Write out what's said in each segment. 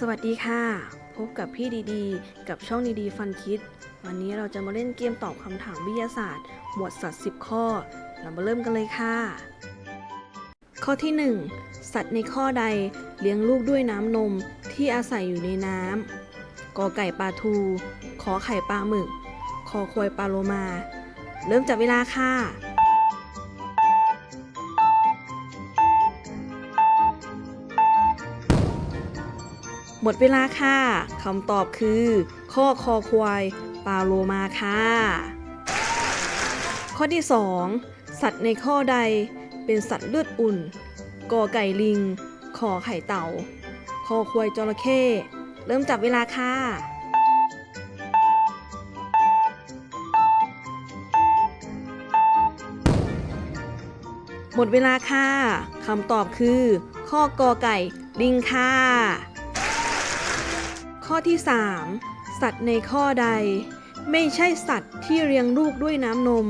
สวัสดีค่ะ พบกับพี่ดีๆ กับช่องดีๆ ฟันคิด วันนี้เราจะมาเล่นเกมตอบคำถามวิทยาศาสตร์ หมวดสัตว์ 10 ข้อ เรามาเริ่มกันเลยค่ะ ข้อที่ 1 สัตว์ในข้อใดเลี้ยงลูกด้วยน้ำนมที่อาศัยอยู่ในน้ำกอไก่ปลาทู ขอไข่ปลาหมึก คอควายปลาโลมา เริ่มจับเวลาค่ะ หมดเวลาค่ะคำตอบคือ ข้อคอควายปาโลมาค่ะ ข้อที่ 2 สัตว์ในข้อใดเป็นสัตว์เลือดอุ่นกอไก่ลิงขอไข่เต่า คอควายจระเข้เริ่มจับเวลาค่ะหมดเวลาค่ะ คำตอบคือ ข้อกอไก่ลิงค่ะ ข้อที่ 3 สัตว์ในข้อใด ไม่ใช่สัตว์ที่เลี้ยงลูกด้วยน้ำนม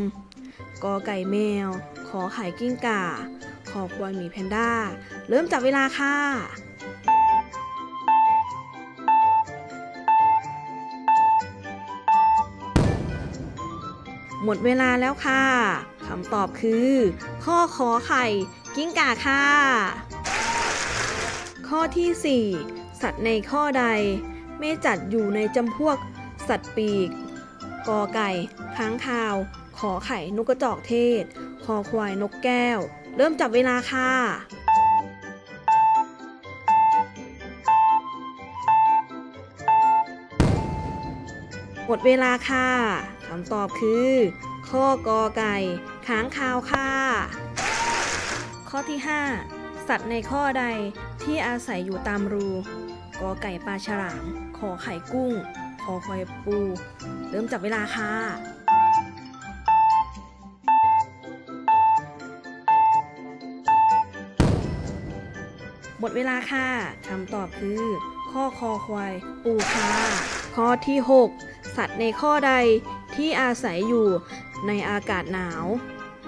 กอไก่แมว ขอไข่กิ้งก่าคอควายหมีแพนด้า เริ่มจับเวลาค่ะหมดเวลาแล้วค่ะ คำตอบคือ ข้อขอไข่ กิ้งก่าค่ะ ข้อที่ 4 สัตว์ในข้อใด ไม่จัดอยู่ในจำพวก สัตว์ปีก กอไก่ ค้างคาว ขอไข่นกกระจอกเทศ คอควายนกแก้ว เริ่มจับเวลาค่ะหมดเวลาค่ะคำตอบคือ ข้อกอไก่ ค้างคาวค่ะ ข้อที่ 5 สัตว์ในข้อใดที่อาศัยอยู่ตามรู กอไก่ปลาฉลาม ขอไข่กุ้งคอควายปู เริ่มจับเวลาค่ะหมดเวลาค่ะคำตอบคือ ข้อคอควาย ปูค่ะข้อที่ 6 สัตว์ในข้อใดที่อาศัยอยู่ในอากาศหนาว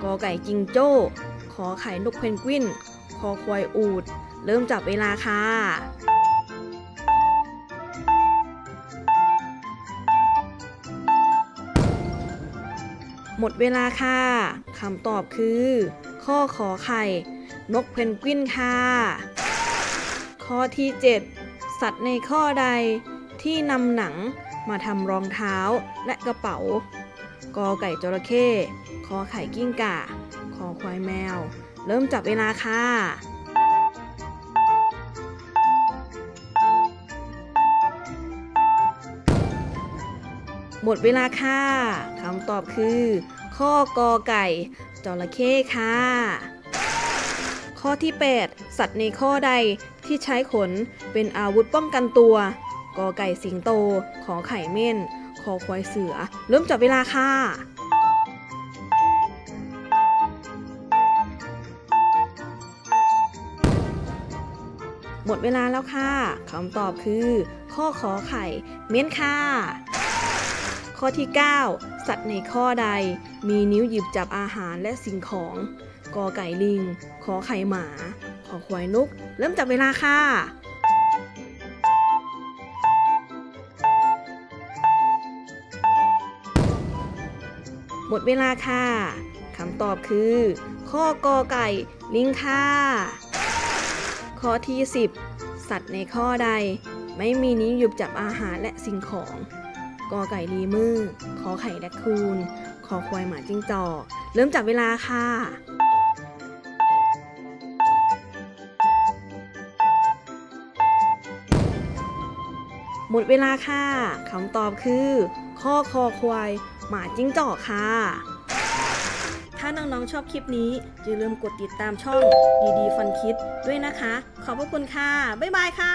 กอไก่จิงโจ้ ขอไข่นกเพนกวิน คอควายอูด เริ่มจับเวลาค่ะ หมดเวลาค่ะคำตอบคือ ข้อขอไข่ นกเพนกวินค่ะ ข้อที่ 7 สัตว์ในข้อใดที่นำหนังมาทำรองเท้าและกระเป๋า กอไก่จระเข้คอไข่กิ้งก่าคอควายแมว เริ่มจับเวลาค่ะ มดเวลาค่ะคำตอบคือ ข้อกอไก่จระเข้ค่ะ ข้อที่ 8 สัตว์ในข้อใดที่ใช้ขนเป็นอาวุธป้องกันตัวกอไก่สิงโต ขอไข่เม่นคอควายเสือ เริ่มจับเวลาค่ะหมดเวลาแล้วค่ะ คำตอบคือ ข้อขอไข่ เม่นค่ะ ข้อที่ 9 สัตว์ในข้อใด มีนิ้วหยิบจับอาหารและสิ่งของกอไก่ลิง ขอไข่หมา ขอควายนก เริ่มจับเวลาค่ะหมดเวลาค่ะ คำตอบคือ ข้อกอไก่ ลิงค่ะ ข้อที่ 10 สัตว์ในข้อใด ไม่มีนิ้วหยิบจับอาหารและสิ่งของ กอไก่ลีมือขอไข่แรคคูนคอควายหมาจิ้งจอกเริ่มจับเวลาค่ะหมดเวลาค่ะคำตอบคือ ข้อคอควาย หมาจิ้งจอกค่ะ ถ้าน้องๆชอบคลิปนี้อย่าลืมกดติดตามช่องดีๆฟันคิดด้วยนะคะ ขอบพระคุณค่ะ บ๊ายบายค่ะ